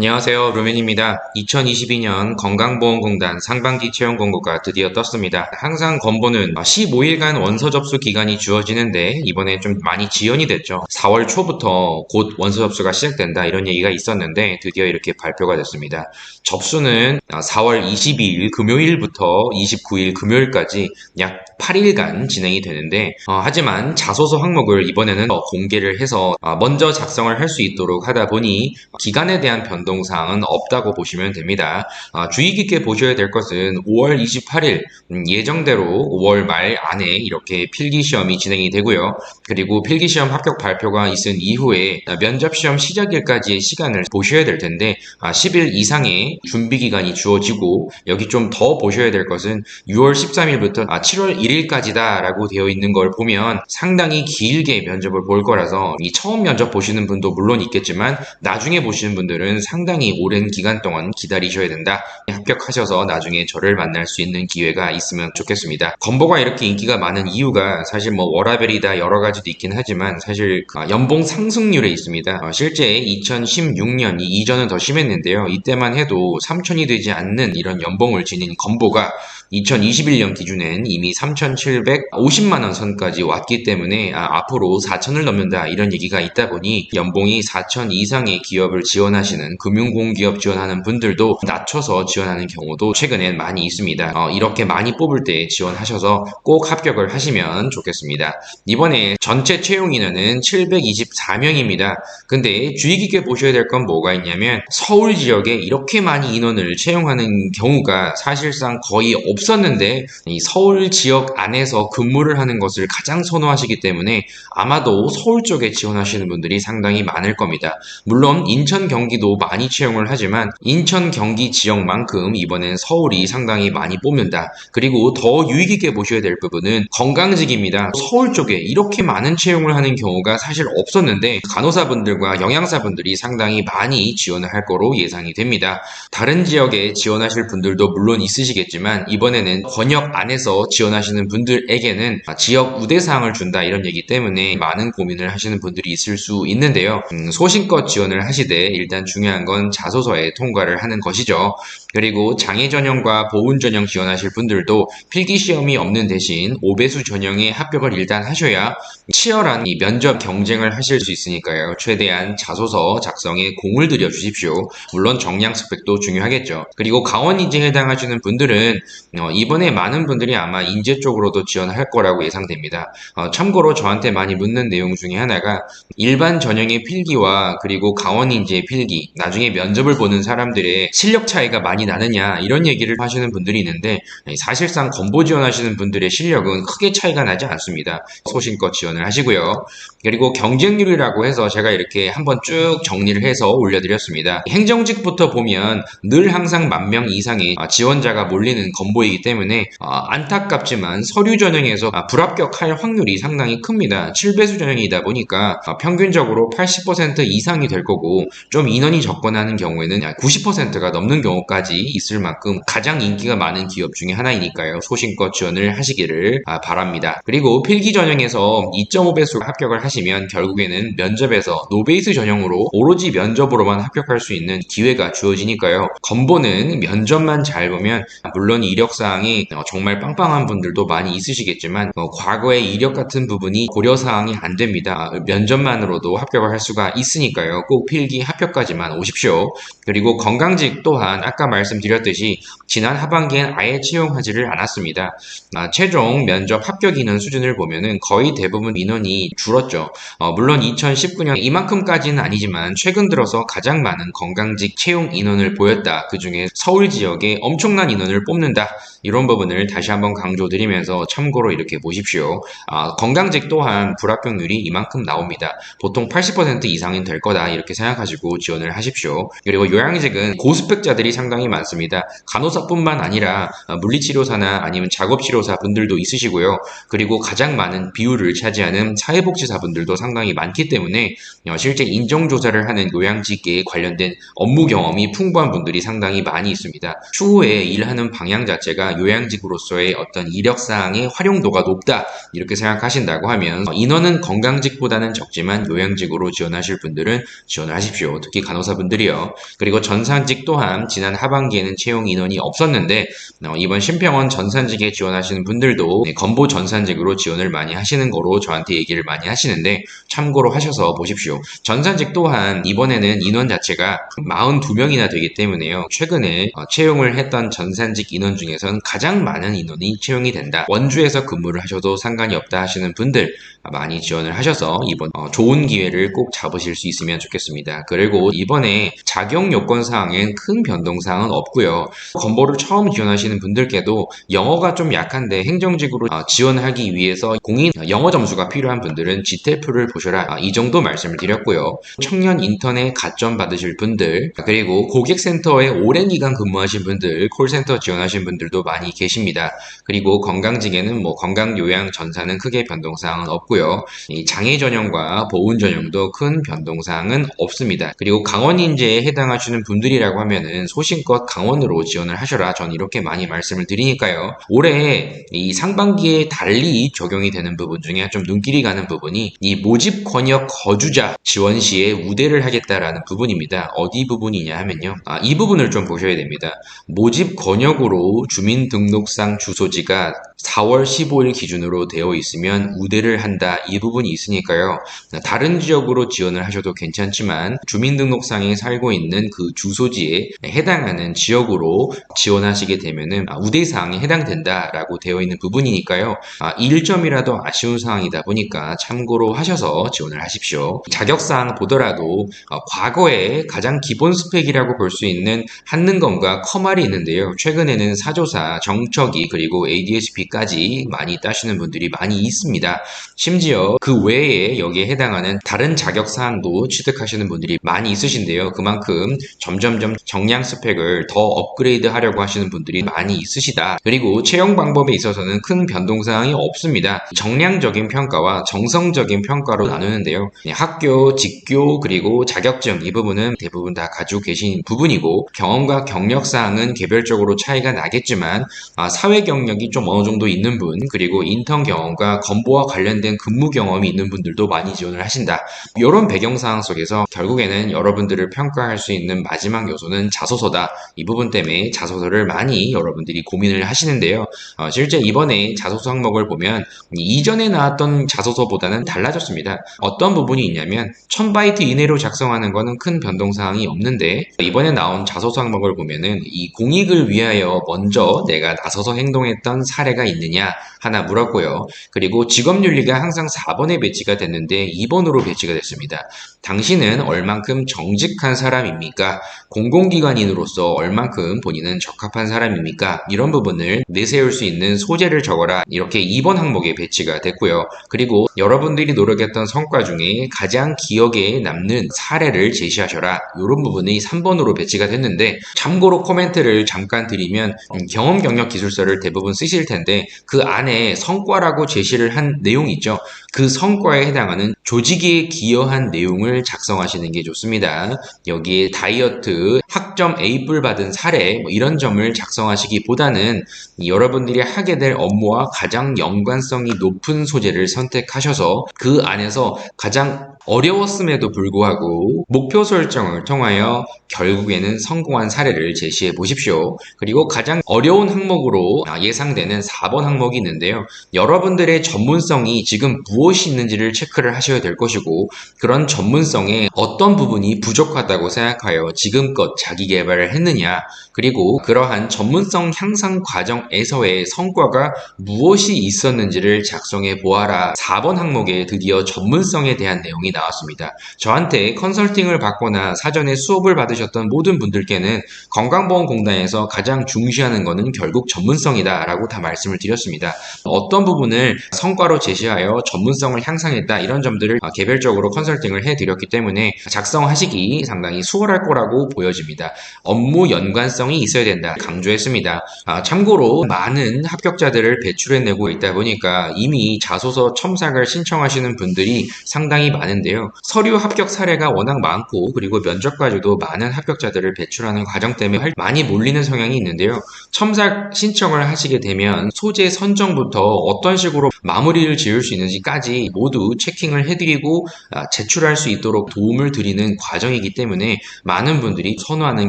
안녕하세요. 루멘입니다. 2022년 건강보험공단 상반기 채용 공고가 드디어 떴습니다. 항상 건보는 15일간 원서 접수 기간이 주어지는데 이번에 좀 많이 지연이 됐죠. 4월 초부터 곧 원서 접수가 시작된다 이런 얘기가 있었는데 드디어 이렇게 발표가 됐습니다. 접수는 4월 22일 금요일부터 29일 금요일까지 약 8일간 진행이 되는데 어, 하지만 자소서 항목을 이번에는 더 공개를 해서 어, 먼저 작성을 할 수 있도록 하다 보니 기간에 대한 변동 사항은 없다고 보시면 됩니다. 어, 주의 깊게 보셔야 될 것은 5월 28일 음, 예정대로 5월 말 안에 이렇게 필기시험이 진행이 되고요. 그리고 필기시험 합격 발표가 있은 이후에 면접시험 시작일까지의 시간을 보셔야 될 텐데 10일 이상의 준비 기간이 주어지고 여기 좀 더 보셔야 될 것은 6월 13일부터 7월 1일까지다 라고 되어 있는 걸 보면 상당히 길게 면접을 볼 거라서 이 처음 면접 보시는 분도 물론 있겠지만 나중에 보시는 분들은 상당히 오랜 기간 동안 기다리셔야 된다. 합격하셔서 나중에 저를 만날 수 있는 기회가 있으면 좋겠습니다. 건보가 이렇게 인기가 많은 이유가 사실 뭐 워라벨이다 여러 가지도 있긴 하지만 사실 그 연봉 상승률에 있습니다. 어, 실제 2016년 이전은 더 심했는데요. 이때만 해도 3천이 되지 않는 이런 연봉을 지닌 건보가 2021년 기준엔 이미 3,750만 원 선까지 왔기 때문에 아, 앞으로 4천을 넘는다 이런 얘기가 있다 보니 연봉이 4천 이상의 기업을 지원하시는 금 융공기업 지원하는 분들도 낮춰서 지원하는 경우도 최근엔 많이 있습니다. 어, 이렇게 많이 뽑을 때 지원하셔서 꼭 합격을 하시면 좋겠습니다. 이번에 전체 채용 인원은 724명입니다. 근데 주의 깊게 보셔야 될 건 뭐가 있냐면 서울 지역에 이렇게 많이 인원을 채용하는 경우가 사실상 거의 없었는데 이 서울 지역 안에서 근무를 하는 것을 가장 선호하시기 때문에 아마도 서울 쪽에 지원하시는 분들이 상당히 많을 겁니다. 물론 인천 경기도 많이 채용을 하지만 인천 경기 지역만큼 이번엔 서울이 상당히 많이 뽑는다. 그리고 더 유익 있게 보셔야 될 부분은 건강직입니다. 서울 쪽에 이렇게 많은 채용을 하는 경우가 사실 없었는데 간호사분들과 영양사분들이 상당히 많이 지원을 할 거로 예상이 됩니다. 다른 지역에 지원하실 분들도 물론 있으시겠지만 이번에는 권역 안에서 지원하시는 분들에게는 지역 우대사항을 준다 이런 얘기 때문에 많은 고민을 하시는 분들이 있을 수 있는데요. 음, 소신껏 지원을 하시되 일단 중요한 건 자소서에 통과를 하는 것이죠. 그리고 장애 전형과 보훈 전형 지원하실 분들도 필기 시험이 없는 대신 5배수 전형에 합격을 일단 하셔야 치열한 이 면접 경쟁을 하실 수 있으니까요. 최대한 자소서 작성에 공을 들여 주십시오. 물론 정량 스펙도 중요하겠죠. 그리고 강원 인증에 해당하시는 분들은 어, 이번에 많은 분들이 아마 인재 쪽으로도 지원할 거라고 예상됩니다. 어, 참고로 저한테 많이 묻는 내용 중에 하나가 일반 전형의 필기와 그리고 강원 인재의 필기, 나 중에 면접을 보는 사람들의 실력 차이가 많이 나느냐 이런 얘기를 하시는 분들이 있는데 사실상 건보 지원하시는 분들의 실력은 크게 차이가 나지 않습니다. 소신껏 지원을 하시고요. 그리고 경쟁률이라고 해서 제가 이렇게 한번 쭉 정리를 해서 올려드렸습니다. 행정직부터 보면 늘 항상 만 명 이상의 지원자가 몰리는 건보이기 때문에 어, 안타깝지만 서류 전형에서 불합격할 확률이 상당히 큽니다. 7배수 전형이다 보니까 어, 평균적으로 80% 이상이 될 거고 좀 인원이 접근하는 경우에는 90%가 넘는 경우까지 있을 만큼 가장 인기가 많은 기업 중에 하나이니까요. 소신껏 지원을 하시기를 아, 바랍니다. 그리고 필기 전형에서 2.5배수 합격을 하시면 결국에는 면접에서 노베이스 전형으로 오로지 면접으로만 합격할 수 있는 기회가 주어지니까요. 건보는 면접만 잘 보면 물론 이력사항이 어, 정말 빵빵한 분들도 많이 있으시겠지만 어, 과거의 이력 같은 부분이 고려사항이 안 됩니다. 면접만으로도 합격을 할 수가 있으니까요. 꼭 필기 합격까지만 오 십시오. 그리고 건강직 또한 아까 말씀드렸듯이 지난 하반기엔 아예 채용하지를 않았습니다. 아, 최종 면접 합격 인원 수준을 보면은 거의 대부분 인원이 줄었죠. 어, 물론 2019년 이만큼까지는 아니지만 최근 들어서 가장 많은 건강직 채용 인원을 보였다. 그 중에 서울 지역에 엄청난 인원을 뽑는다. 이런 부분을 다시 한번 강조드리면서 참고로 이렇게 보십시오. 아, 건강직 또한 불합격률이 이만큼 나옵니다. 보통 80% 이상은 될 거다 이렇게 생각하시고 지원을 하십시오. 그리고 요양직은 고스펙자들이 상당히 많습니다. 간호사뿐만 아니라 물리치료사나 아니면 작업치료사 분들도 있으시고요. 그리고 가장 많은 비율을 차지하는 사회복지사 분들도 상당히 많기 때문에 어, 실제 인정조사를 하는 요양직에 관련된 업무 경험이 풍부한 분들이 상당히 많이 있습니다. 추후에 일하는 방향 자체가 요양직으로서의 어떤 이력사항의 활용도가 높다 이렇게 생각하신다고 하면 어, 인원은 건강직보다는 적지만 요양직으로 지원하실 분들은 지원을 하십시오. 특히 간호사분들 분들이요. 그리고 전산직 또한 지난 하반기에는 채용 인원이 없었는데 어, 이번 신평원 전산직에 지원하시는 분들도 네, 건보 전산직으로 지원을 많이 하시는 거로 저한테 얘기를 많이 하시는데 참고로 하셔서 보십시오. 전산직 또한 이번에는 인원 자체가 42명이나 되기 때문에요. 최근에 어, 채용을 했던 전산직 인원 중에선 가장 많은 인원이 채용이 된다. 원주에서 근무를 하셔도 상관이 없다 하시는 분들 많이 지원을 하셔서 이번 어, 좋은 기회를 꼭 잡으실 수 있으면 좋겠습니다. 그리고 이번에 자격 요건 사항엔 큰 변동 사항은 없고요. 건보를 처음 지원하시는 분들께도 영어가 좀 약한데 행정직으로 어, 지원하기 위해서 공인 영어 점수가 필요한 분들은 GTF를 보셔라. 아, 이 정도 말씀을 드렸고요. 청년 인턴에 가점 받으실 분들 그리고 고객센터에 오랜 기간 근무하신 분들 콜센터 지원하신 분들도 많이 계십니다. 그리고 건강직에는 뭐 건강 요양 전사는 크게 변동 사항은 없고요. 이 장애 전형과 보훈 전형도 큰 변동 사항은 없습니다. 그리고 강원 인 재에 해당하시는 분들이라고 하면은 소신껏 강원으로 지원을 하셔라. 전 이렇게 많이 말씀을 드리니까요. 올해 이 상반기에 달리 적용이 되는 부분 중에 좀 눈길이 가는 부분이 이 모집 권역 거주자 지원 시에 우대를 하겠다라는 부분입니다. 어디 부분이냐 하면요. 아, 이 부분을 좀 보셔야 됩니다. 모집 권역으로 주민등록상 주소지가 4월 15일 기준으로 되어 있으면 우대를 한다 이 부분이 있으니까요. 다른 지역으로 지원을 하셔도 괜찮지만 주민등록상에 살고 있는 그 주소지에 해당하는 지역으로 지원하시게 되면은 아, 우대 사항에 해당된다라고 되어 있는 부분이니까요. 아, 1점이라도 아쉬운 상황이다 보니까 참고로 하셔서 지원을 하십시오. 자격 사항 보더라도 어, 과거에 가장 기본 스펙이라고 볼 수 있는 한능검과 커말이 있는데요. 최근에는 사조사, 정척이 그리고 ADSP까지 많이 따시는 분들이 많이 있습니다. 심지어 그 외에 여기에 해당하는 다른 자격 사항도 취득하시는 분들이 많이 있으신데요. 그만큼 점점점 정량 스펙을 더 업그레이드 하려고 하시는 분들이 많이 있으시다. 그리고 채용 방법에 있어서는 큰 변동 사항이 없습니다. 정량적인 평가와 정성적인 평가로 나누는데요. 네, 학교, 직교, 그리고 자격증 이 부분은 대부분 다 가지고 계신 부분이고 경험과 경력 사항은 개별적으로 차이가 나겠지만 아, 사회 경력이 좀 어느 정도 있는 분 그리고 인턴 경험과 건보와 관련된 근무 경험이 있는 분들도 많이 지원을 하신다. 이런 배경 사항 속에서 결국에는 여러분들을 평가할 수 있는 마지막 요소는 자소서다. 이 부분 때문에 자소서를 많이 여러분들이 고민을 하시는데요. 어, 실제 이번에 자소서 항목을 보면 이전에 나왔던 자소서보다는 달라졌습니다. 어떤 부분이 있냐면 1000바이트 이내로 작성하는 거는 큰 변동 사항이 없는데 이번에 나온 자소서 항목을 보면은 이 공익을 위하여 먼저 내가 나서서 행동했던 사례가 있느냐 하나 물었고요. 그리고 직업윤리가 항상 4번에 배치가 됐는데 2번으로 배치가 됐습니다. 당신은 얼만큼 정직 한 사람입니까? 공공기관인으로서 얼만큼 본인은 적합한 사람입니까? 이런 부분을 내세울 수 있는 소재를 적어라. 이렇게 2번 항목에 배치가 됐고요. 그리고 여러분들이 노력했던 성과 중에 가장 기억에 남는 사례를 제시하셔라. 이런 부분이 3번으로 배치가 됐는데 참고로 코멘트를 잠깐 드리면 음, 경험 경력 기술서를 대부분 쓰실 텐데 그 안에 성과라고 제시를 한 내용이 있죠. 그 성과에 해당하는 조직에 기여한 내용을 작성하시는 게 좋습니다. 여기에 다이어트, 학점 A뿔 받은 사례 뭐 이런 점을 작성하시기보다는 여러분들이 하게 될 업무와 가장 연관성이 높은 소재를 선택하셔서 그 안에서 가장 어려웠음에도 불구하고 목표 설정을 통하여 결국에는 성공한 사례를 제시해 보십시오. 그리고 가장 어려운 항목으로 예상되는 4번 항목이 있는데요. 여러분들의 전문성이 지금 무엇이 있는지를 체크를 하셔야 될 것이고 그런 전문성에 어떤 부분이 부족하다고 생각하여 지금껏 자기 개발을 했느냐 그리고 그러한 전문성 향상 과정에서의 성과가 무엇이 있었는지를 작성해 보아라 4번 항목에 드디어 전문성에 대한 내용이 나 왔습니다. 저한테 컨설팅을 받거나 사전에 수업을 받으셨던 모든 분들께는 건강보험공단에서 가장 중시하는 것은 결국 전문성이다 라고 다 말씀을 드렸습니다. 어떤 부분을 성과로 제시하여 전문성을 향상했다 이런 점들을 개별적으로 컨설팅을 해드렸기 때문에 작성하시기 상당히 수월할 거라고 보여집니다. 업무 연관성이 있어야 된다 강조했습니다. 아, 참고로 많은 합격자들을 배출해내고 있다 보니까 이미 자소서 첨삭을 신청하시는 분들이 상당히 많은 데 되는데요. 서류 합격 사례가 워낙 많고 그리고 면접까지도 많은 합격자들을 배출하는 과정 때문에 활- 많이 몰리는 성향이 있는데요. 첨삭 신청을 하시게 되면 소재 선정부터 어떤 식으로 마무리를 지을 수 있는지까지 모두 체킹을 해드리고 아, 제출할 수 있도록 도움을 드리는 과정이기 때문에 많은 분들이 선호하는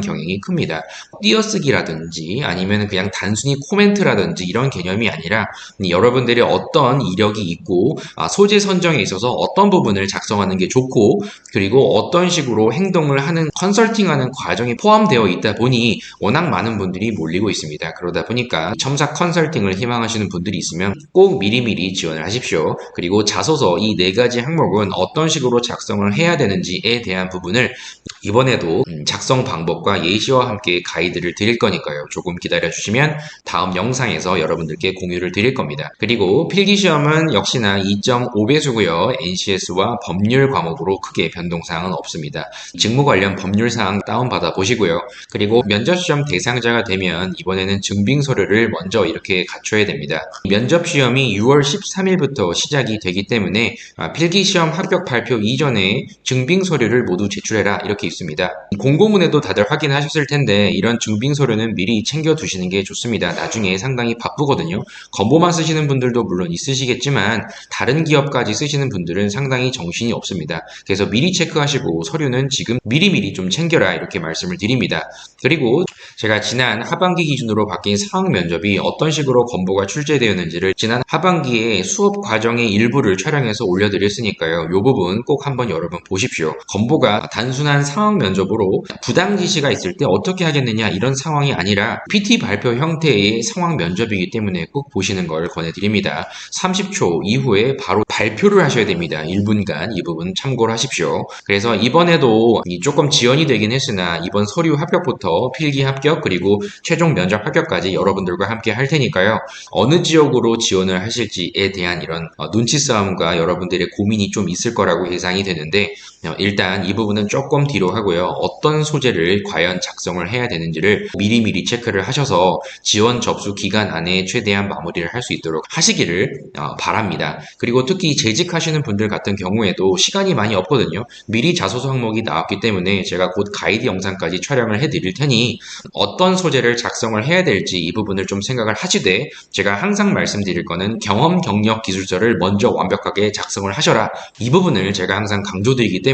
경향이 큽니다. 띄어쓰기라든지 아니면 그냥 단순히 코멘트라든지 이런 개념이 아니라 여러분들이 어떤 이력이 있고 아, 소재 선정에 있어서 어떤 부분을 작성 하는 게 좋고 그리고 어떤 식으로 행동을 하는 컨설팅하는 과정이 포함되어 있다 보니 워낙 많은 분들이 몰리고 있습니다. 그러다 보니까 첨삭 컨설팅을 희망하시는 분들이 있으면 꼭 미리미리 지원을 하십시오. 그리고 자소서 이 네 가지 항목은 어떤 식으로 작성을 해야 되는지에 대한 부분을 이번에도 음, 작성 방법과 예시와 함께 가이드를 드릴 거니까요. 조금 기다려 주시면 다음 영상에서 여러분들께 공유를 드릴 겁니다. 그리고 필기 시험은 역시나 2.5배수고요. NCS와 법률 과목으로 크게 변동사항은 없습니다. 직무 관련 법률 사항 다운받아 보시고요. 그리고 면접시험 대상자가 되면 이번에는 증빙 서류를 먼저 이렇게 갖춰야 됩니다. 면접 시험이 6월 13일부터 시작이 되기 때문에 아, 필기시험 합격 발표 이전에 증빙 서류를 모두 제출해라 이렇게 있습니다. 공고문에도 다들 확인하셨을 텐데 이런 증빙 서류는 미리 챙겨 두시는 게 좋습니다. 나중에 상당히 바쁘거든요. 건보만 쓰시는 분들도 물론 있으시겠지만 다른 기업까지 쓰시는 분들은 상당히 정신이 없 습니다. 그래서 미리 체크하시고 서류는 지금 미리미리 좀 챙겨라 이렇게 말씀을 드립니다. 그리고 제가 지난 하반기 기준으로 바뀐 상황 면접이 어떤 식으로 건보가 출제되었는지를 지난 하반기에 수업 과정의 일부를 촬영해서 올려드렸으니까요. 이 부분 꼭 한번 여러분 보십시오. 건보가 단순한 상황 면접으로 부당 지시가 있을 때 어떻게 하겠느냐 이런 상황이 아니라 PT 발표 형태의 상황 면접이기 때문에 꼭 보시는 걸 권해드립니다. 30초 이후에 바로 발표를 하셔야 됩니다. 1분간 이 부분 참고를 하십시오. 그래서 이번에도 이 조금 지연이 되긴 했으나 이번 서류 합격부터 필기 합격 그리고 최종 면접 합격까지 여러분들과 함께 할 테니까요. 어느 지역으로 지원을 하실지에 대한 이런 어, 눈치 싸움과 여러분들의 고민이 좀 있을 거라고 예상이 되는데 어, 일단 이 부분은 조금 뒤로 하고요. 어떤 소재를 과연 작성을 해야 되는지를 미리미리 체크를 하셔서 지원 접수 기간 안에 최대한 마무리를 할 수 있도록 하시기를 어, 바랍니다. 그리고 특히 재직하시는 분들 같은 경우에도 시간이 많이 없거든요. 미리 자소서 항목이 나왔기 때문에 제가 곧 가이드 영상까지 촬영을 해드릴 테니 어떤 소재를 작성을 해야 될지 이 부분을 좀 생각을 하시되 제가 항상 말씀드릴 거는 경험 경력 기술서를 먼저 완벽하게 작성을 하셔라 이 부분을 제가 항상 강조드리기 때문에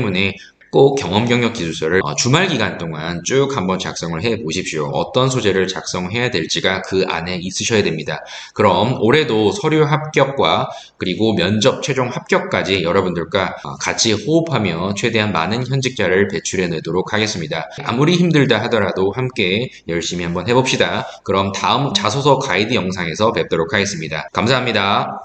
꼭 경험 경력 기술서를 어, 주말 기간 동안 쭉 한번 작성을 해 보십시오. 어떤 소재를 작성해야 될지가 그 안에 있으셔야 됩니다. 그럼 올해도 서류 합격과 그리고 면접 최종 합격까지 여러분들과 어, 같이 호흡하며 최대한 많은 현직자를 배출해 내도록 하겠습니다. 아무리 힘들다 하더라도 함께 열심히 한번 해봅시다. 그럼 다음 자소서 가이드 영상에서 뵙도록 하겠습니다. 감사합니다.